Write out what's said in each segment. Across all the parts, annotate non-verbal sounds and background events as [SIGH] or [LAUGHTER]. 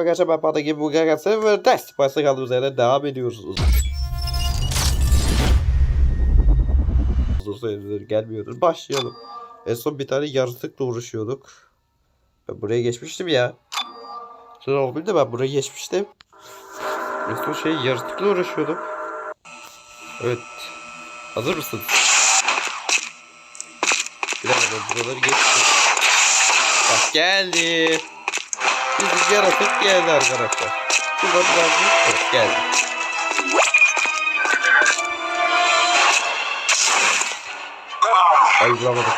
arkadaşlar ben Panda gibi bu gagatı ve ders başlık adı üzerine devam ediyoruz. Uzun süredir gelmiyoruz. Başlayalım. En son bir tane yaratıkla uğraşıyorduk. Ben buraya geçmiştim ya. Sonra olmayı da ben buraya geçmiştim. En son şey yaratıkla uğraşıyordum. Evet. Hazır mısın? Bir dakika buraları geçtim. Bak geldi. Bizim yaratık geldi arkadaşlar. Şuradan biraz evet, geldi. Ay bulamadım.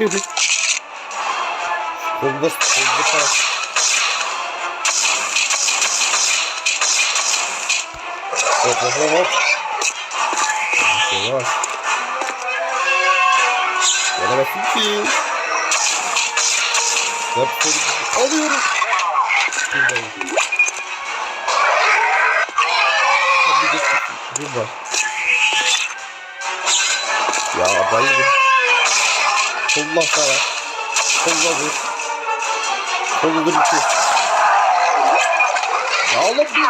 Kolda, kolda falan. Hop hop hop. Yavaş. Gelemezsin ki. Hop hop. Alıyorum. Buradayım. Bak. Ya bayıldım. Kolla sana. Kolla vur. Kolla dur iki. Ya oğlum bir.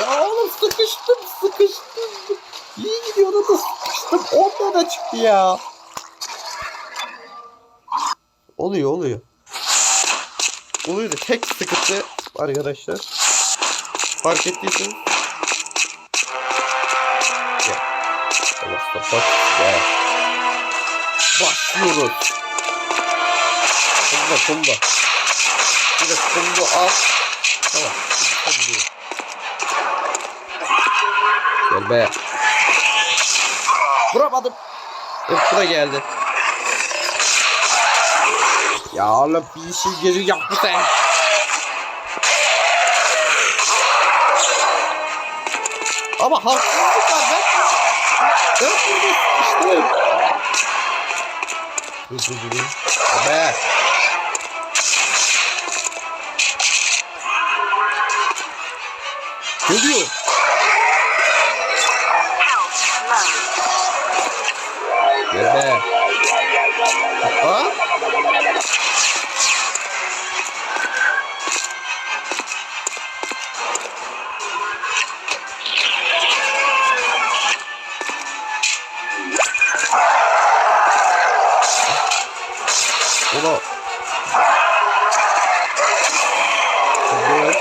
Ya oğlum sıkıştım sıkıştım. İyi gidiyor da sıkıştım. Ondan da çıktı ya. Oluyor oluyor. Oluyor da tek sıkıntı arkadaşlar. Fark ettiyseniz. Başlıyoruz. Kumba kumba. Bir de kumba al. Tamam. Gel be. Vuramadım. Da geldi. Ya oğlum bir işin geri yapma sen. Ama haksızlık var ben. Ben burada sıkıştım. Dur dur dur. Be. Ne diyor? Ulan. Evet.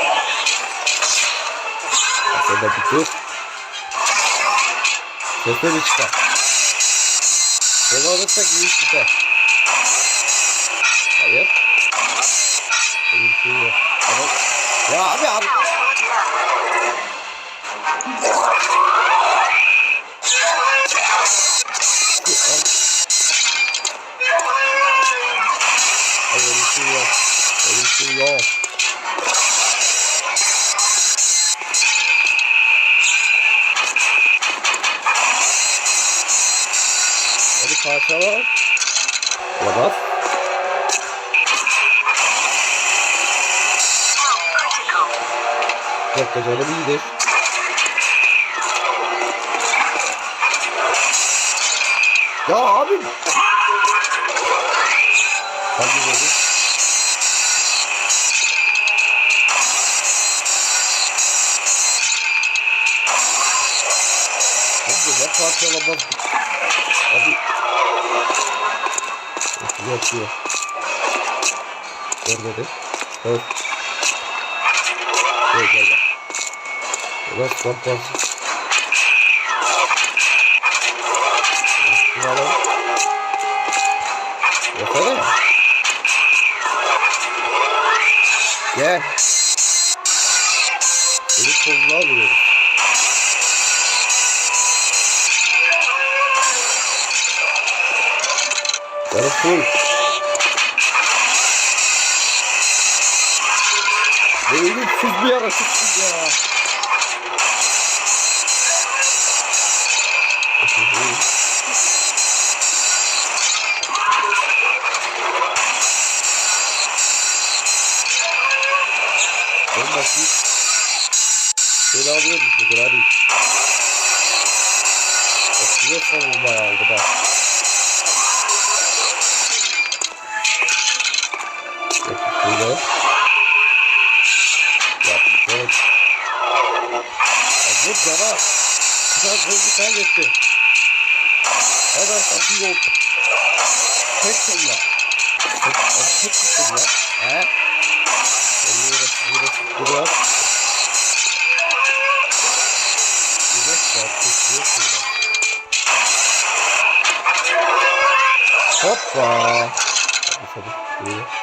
Sen de bir dur. Sesleri çıkar. Bunu alırsak iyi iş biter. Hayır. Öyle bir şey yok. Ama... Ya abi abi. Hadi parçala. Olamaz. Çok da canım iyidir. Ya abi. Hadi dedi. Hadi ne parçalamaz. Hadi. Yok yok. Görmedi. Evet. Gel gel gel. Son parça. Şunu alalım. Yeter Gel. Seni koluna alıyorum. Yarı full. Yeah. Hızlı kaybetti. Arkadaşlar bir yol. Tek kolla. Tek, tek kolla. He? Uğraşıp uğraşıp duruyor. Bir de çarpışıyor şurada. Hoppa. Hadi hadi. Böyle.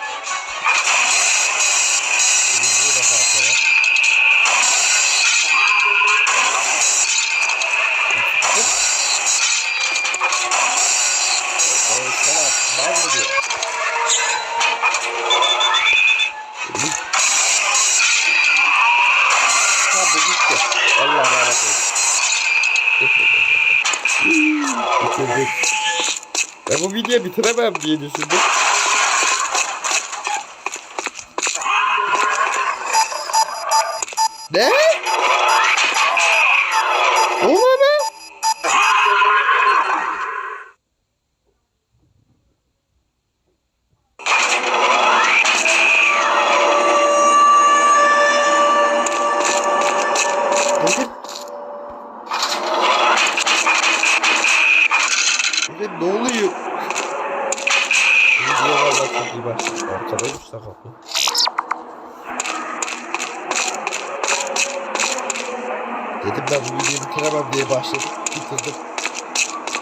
Mal mı diyor? Ha bu gitti. Allah razı olsun. Bitirdik. Ben bu videoyu bitiremem diye düşündüm. Videoya valla çok iyi başladı. Arkadaymış da kapı. Dedim ben bu videoyu bitiremem diye başladım. Bitirdim.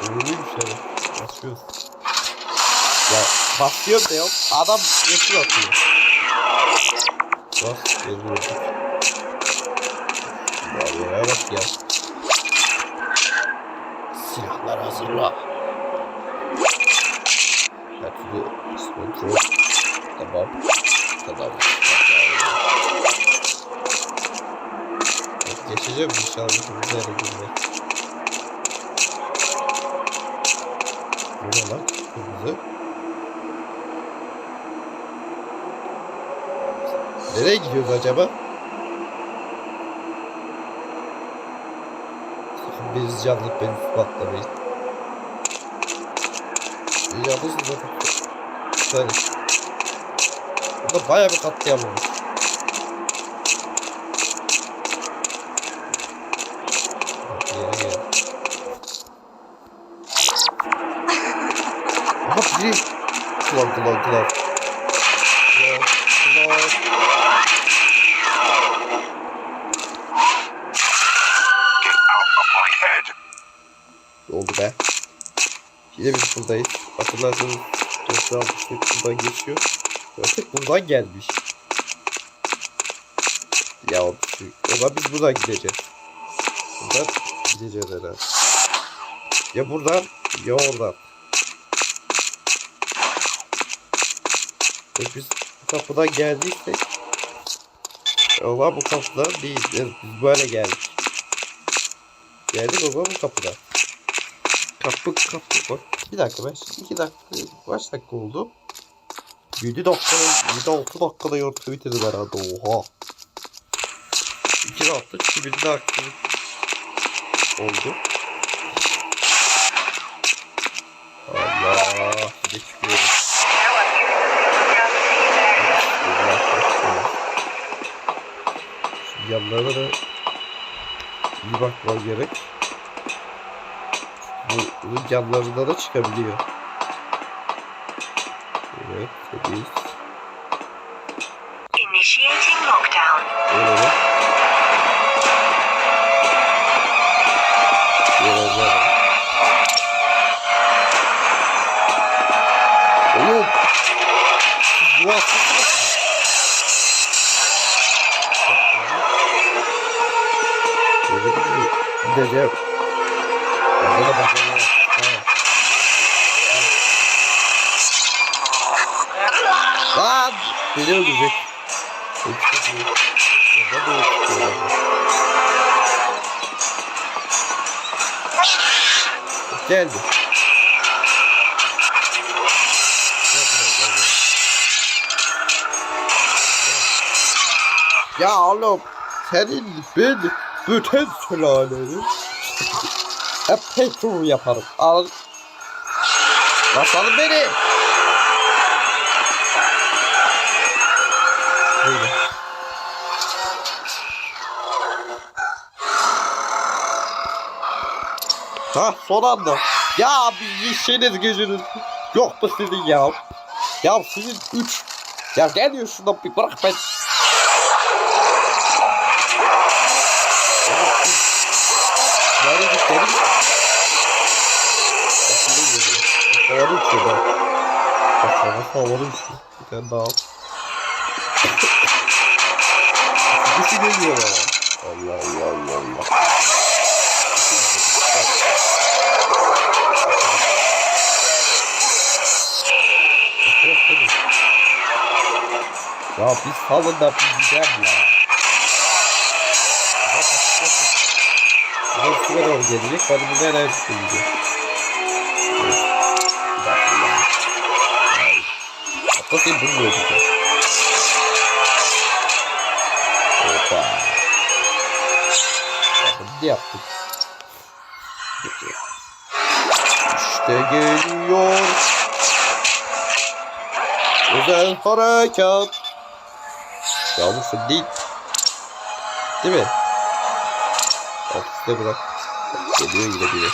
Öyleymiş yani. Basıyoruz. Ya basıyorum da yok. Adam yeşil atıyor. Bas. Geri vurduk. Vallahi bak ya. Silahlar hazırla. Her türlü kontrol. Tamam. Tamam. Geçeceğim inşallah bu üzere girmek. Bu ne lan? Kırmızı. Nereye gidiyoruz acaba? Biriniz canlık beni patlamayın. Bir yalnız zaten. Şöyle. Burada bayağı bir katliam olmuş. Aha biri. Kulak kulak kulak. Kulak kulak. Oldu be? Yine biz buradayız. Hatırlarsanız Dörtlü almıştık buradan geçiyor. Artık buradan gelmiş. Ya o zaman biz buradan gideceğiz. Buradan gideceğiz herhalde. Ya buradan ya oradan. E biz bu kapıdan geldiysek ama bu kapıdan değil. Yani biz böyle geldik. Geldik o zaman bu kapıdan. Kapı kapı bak. Bir dakika ben şimdi iki dakika kaç dakika oldu? 7 dakika 7 6 dakikada yortu bitirdi herhalde oha. 2 dakika 2000 dakika oldu. Allah de çıkıyoruz. Yanlarına da iyi bakmam gerek. Bu, bunun yanlarında da çıkabiliyor. Evet, temiz. Initiating lockdown. Mi? Biraz daha. Oğlum! Bu haklısınız. Böyle geldi. Ya oğlum senin ben bütün sülaleni [LAUGHS] petrol yaparım. Al. Basalım beni. Ha son anda. Ya bir işiniz gücünüz yok mu sizin ya? Ya sizin üç. Ya geliyor şuradan bir bırak ben. Nereye gitti? Havalı uçuyor bak. Bak havası havalı uçuyor. Bir tane daha al. Kuşu geliyor ya. Allah Allah Allah Allah. Ya biz salın da gidelim ya. Bu şuraya doğru gelecek. Ben burada dakika ya. Hatta seni bunu öldüreceğim. Hoppa. Bunu da yaptık. İşte geliyor. Özel harekat. Ya bu değil. Değil mi? Ofiste bırak. Geliyor yine biri.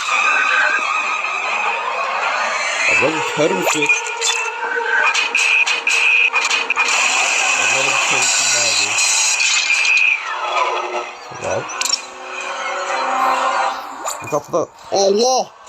Ablacım kör müsün? Ablanın kör müsün abi? Tamam. Bu kapıda... Allah!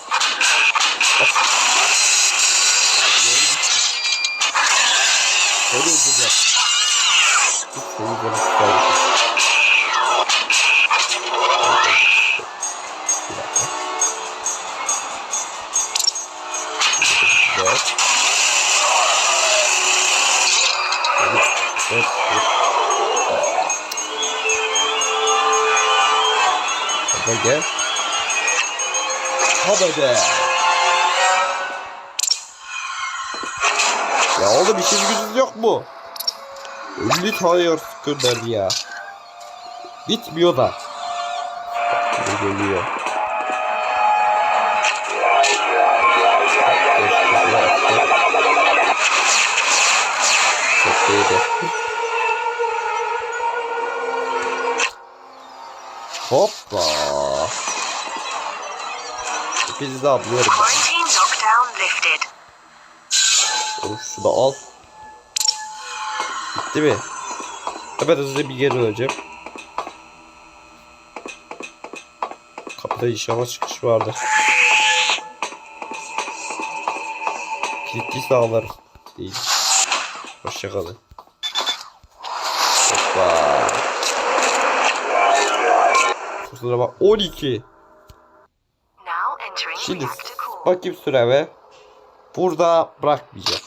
Be. Ya oğlum işiniz gücünüz yok mu? 50 tane yaratık gönderdi ya. Bitmiyor da. De geliyor. Çok iyiydi. Hoppa. Quarantine lockdown lifted. Oğlum şunu da al. Bitti mi? Hemen hızlıca bir geri döneceğim. Kapıda inşallah çıkış vardır. Kilitliyse ağlarım. Değil. Hoşçakalın. Hoppa. Kusura bak 12. Şimdi bakayım süreme. Burada bırakmayacağım.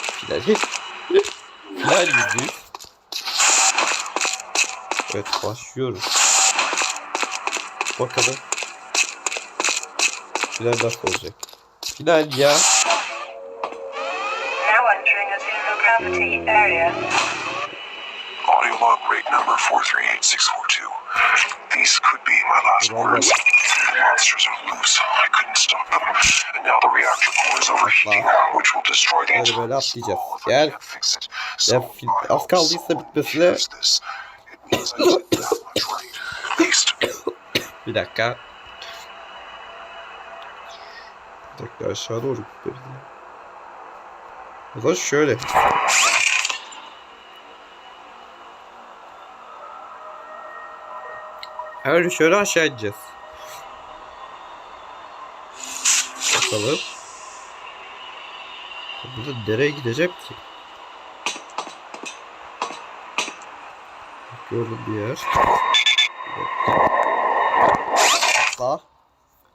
Final. Final yüzde yüz. Evet başlıyoruz. Bakalım. Final nasıl olacak? Final ya. Now entering a zero gravity area. Audio log rate number 438642. These could be my last words. The monsters are loose. I couldn't stop them. And now the reactor core is overheating, which will destroy the entire school if I can't fix it. So I hope someone hears this. It means I did that much right. At least. Bir dakika. Bir dakika aşağı doğru gidiyoruz. O zaman şöyle. Öyle şöyle aşağı ineceğiz. Bakalım. Burada nereye gideceğim ki? Gördüm bir yer.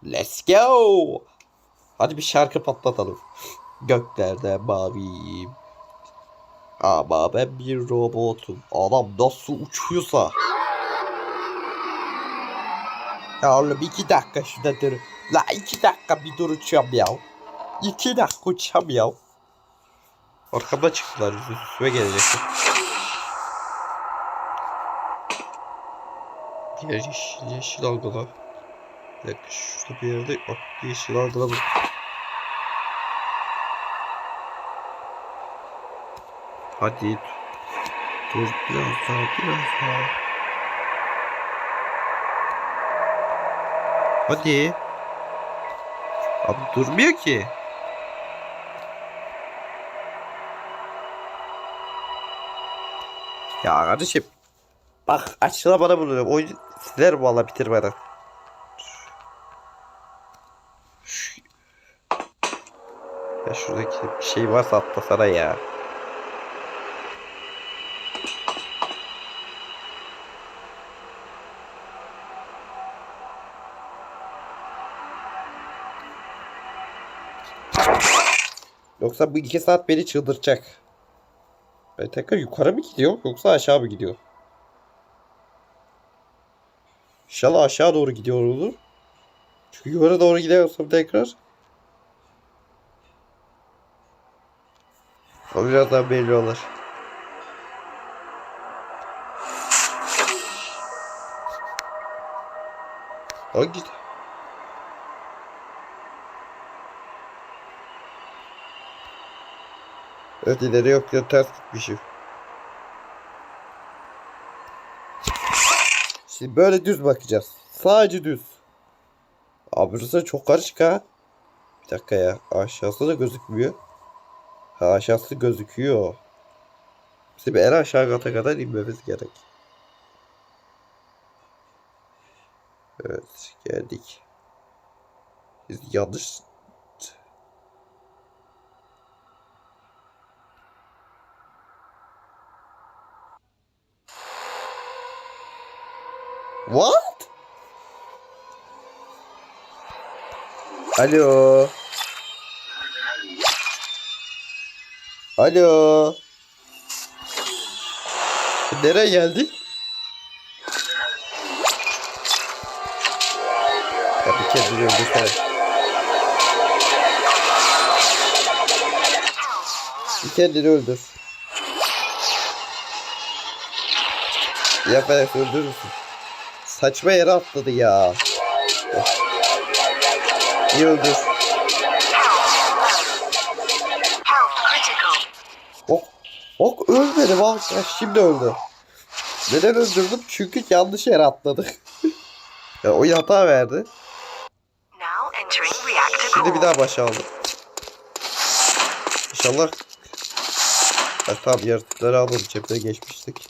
Let's go. Hadi bir şarkı patlatalım. Göklerde maviyim. Ama ben bir robotum. Adam nasıl uçuyorsa. Ya oğlum iki dakika şurada dur. La iki dakika bir dur uçacağım ya. İki dakika uçacağım ya. Arkamda çıktılar. Üstüme gelecekler. Yeşil, yeşil algıla. Bir dakika şurada bir yerde bak yeşil algıla bak. Hadi. Dur biraz daha biraz daha. Hadi. Abi durmuyor ki. Ya kardeşim. Bak açıla bana bunu. Oyun siler valla bitirmeden. Şu- Ya şuradaki bir şey varsa atlasana ya. Yoksa bu iki saat beni çıldıracak. Ben tekrar yukarı mı gidiyor yoksa aşağı mı gidiyor? İnşallah aşağı doğru gidiyor olur. Çünkü yukarı doğru gidiyorsam tekrar. O birazdan belli olur. O git. Evet ileri yok ya ters gitmişim. Şimdi böyle düz bakacağız. Sadece düz. Abi burası çok karışık ha. Bir dakika ya. Aşağısı da gözükmüyor. Ha aşağısı gözüküyor. Şimdi en aşağı kata kadar inmemiz gerek. Evet geldik. Biz yanlış What? Alo. Alo. Nereye bir kez bir öldürsene. Bir kendini öldür. Ya ben öldürürsün. Saçma yere atladı ya. Critical. Ok, ok ölmedi bak. Şimdi öldü. Neden öldürdüm? Çünkü yanlış yere atladık. [LAUGHS] ya oyun hata verdi. Şimdi bir daha başa aldım. İnşallah. Ha, tamam yaratıkları almadık. Cephe geçmiştik. Çünkü oyun hata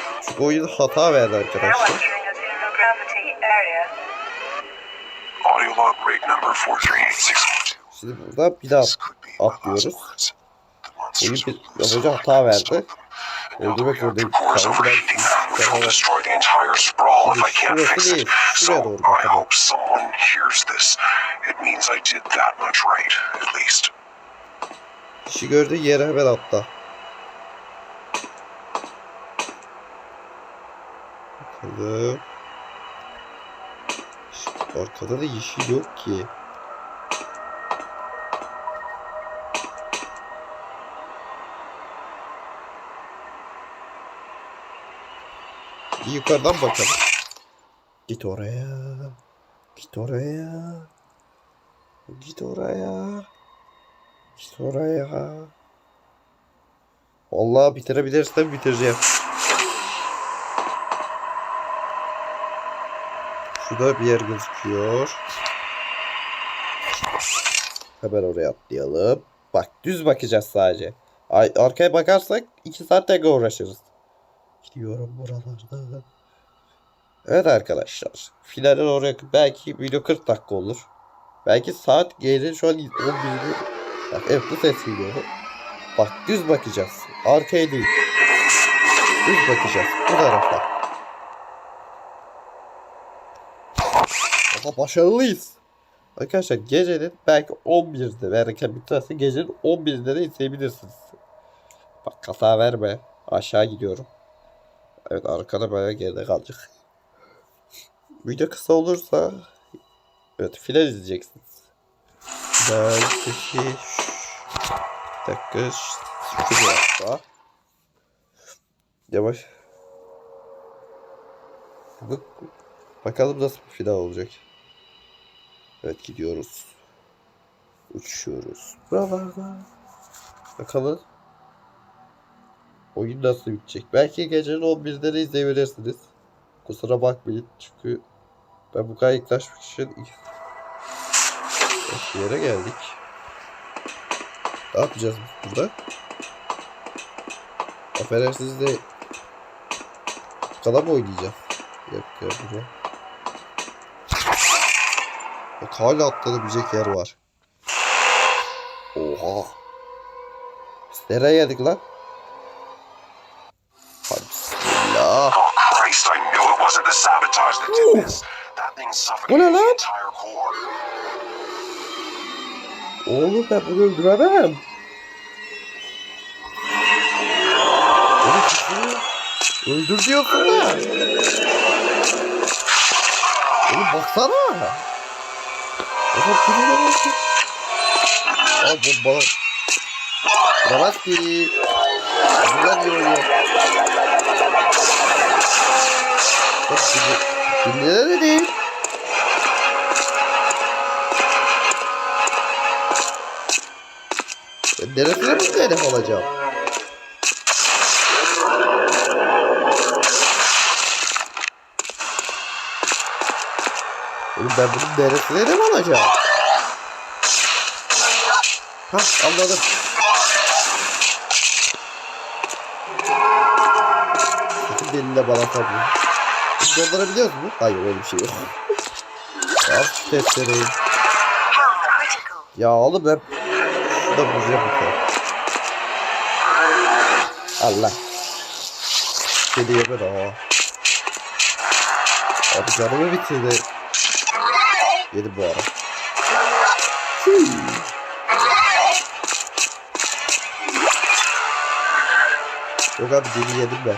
verdi Now arkadaşlar. entering a zero gravity area. Audio log rate number 438642. Şimdi burada bir daha atlıyoruz. Oyun bir their hata verdi. Öldürmek zorundayım. Sanki ben Şurası değil. Şuraya doğru bakalım. Kişi gördüğü yere hemen atla. Bakalım. Şu Arkada da yeşil yok ki. Bir yukarıdan bakalım. Git oraya. Git oraya. Git oraya. Git oraya. Vallahi bitirebilirsem bitireceğim. Şurada bir yer gözüküyor. Hemen oraya atlayalım. Bak düz bakacağız sadece. Ay, arkaya bakarsak 2 saat tekrar uğraşırız. Gidiyorum buralardan. Evet arkadaşlar. Finalden oraya belki video 40 dakika olur. Belki saat gelir şu an 11'de. Bak evet bu ses geliyor. Bak düz bakacağız. Arkaya değil. Düz bakacağız. Bu tarafa. Ama başarılıyız. Arkadaşlar gecenin belki 11'de verirken biterse gecenin 11'de de izleyebilirsiniz. Bak hata verme. Aşağı gidiyorum. Evet arkada bayağı geride kalacak. video kısa olursa evet final izleyeceksiniz. Peki bir dakika atla. Yavaş. Bak- Bakalım nasıl bir final olacak. Evet gidiyoruz. Uçuyoruz. Buralarda. Bakalım. Oyun nasıl bitecek? Belki gecenin 11'de de izleyebilirsiniz. Kusura bakmayın çünkü ben bu kadar yaklaşmak için bir yere geldik. Ne yapacağız biz burada? Affedersiniz de Kala mı oynayacağız? Yok ya burada. Bak hala atlayabilecek yer var. Oha. Biz nereye geldik lan? Hadi bismillah. Ulan the lan. Oğlum ben bunu öldüremem. Öldür diyorsun da. Oğlum baksana. Oğlum kızını bakın. Al bomba. Vuramaz ki. Güzel yiyor. Bak şimdi. Şimdi de değil. Neresine bu telef alacağım? Oğlum ben bunun neresine de mi alacağım? Hah anladım. Sakın delille bana tabii. Biz doldurabiliyoruz mu? Hayır öyle bir şey yok. Al şu critical. Ya oğlum ben şurada vuracağım bir kere. Allah. Kedi yemedi ha. Abi canımı bitirdi. Yedim bu ara. Yok abi deli yedim ben.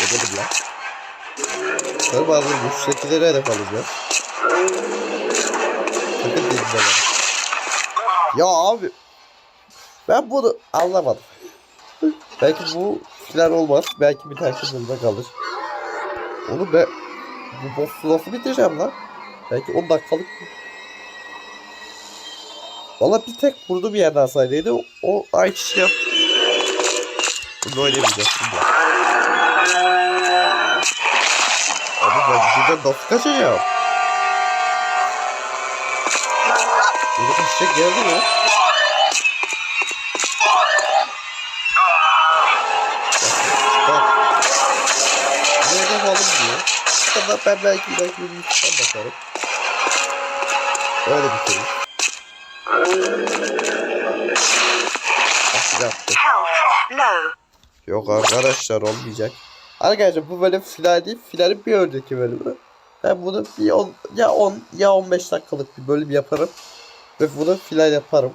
Yedim lan. Tabii bazı güçtekileri hedef alacağız. Sakın dinle bana. Ya abi. Ben bunu anlamadım. belki bu filan olmaz. Belki bir tane bölümde kalır. Onu ben bu boss'u nasıl bitireceğim lan? Belki 10 dakikalık Valla bir tek vurdu bir yerden saydıydı. O ay kişi yap. Bunu oynayamayacağız. Abi ben buradan nasıl kaçacağım? Burada kaçacak geldi mi? Sonra ben belki belki bir yüzden bakarım. Öyle bitiririz. Ah yaptı. Health low. Yok arkadaşlar olmayacak. Arkadaşlar bu bölüm final değil. Finalin bir önceki bölümü. Ben bunu bir on, ya 10 ya 15 dakikalık bir bölüm yaparım. Ve bunu final yaparım.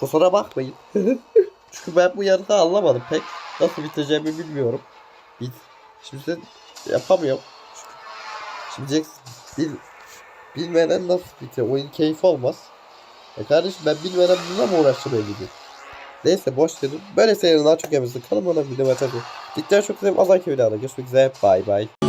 Kusura bakmayın. [LAUGHS] Çünkü ben bu yarıda anlamadım pek. Nasıl biteceğimi bilmiyorum. Bil, şimdi yapamıyorum. Şimdi diyeceksin, bil, bilmeden nasıl bitiyor? Oyun keyif olmaz. E kardeşim ben bilmeden bununla mı uğraşacağım evliliği? Neyse boş verin. Böyle seriler daha çok yapıyorsun. Kanalıma abone olmayı unutmayın. Cidden çok sevdim. Azar videoda görüşmek üzere. Bay bay.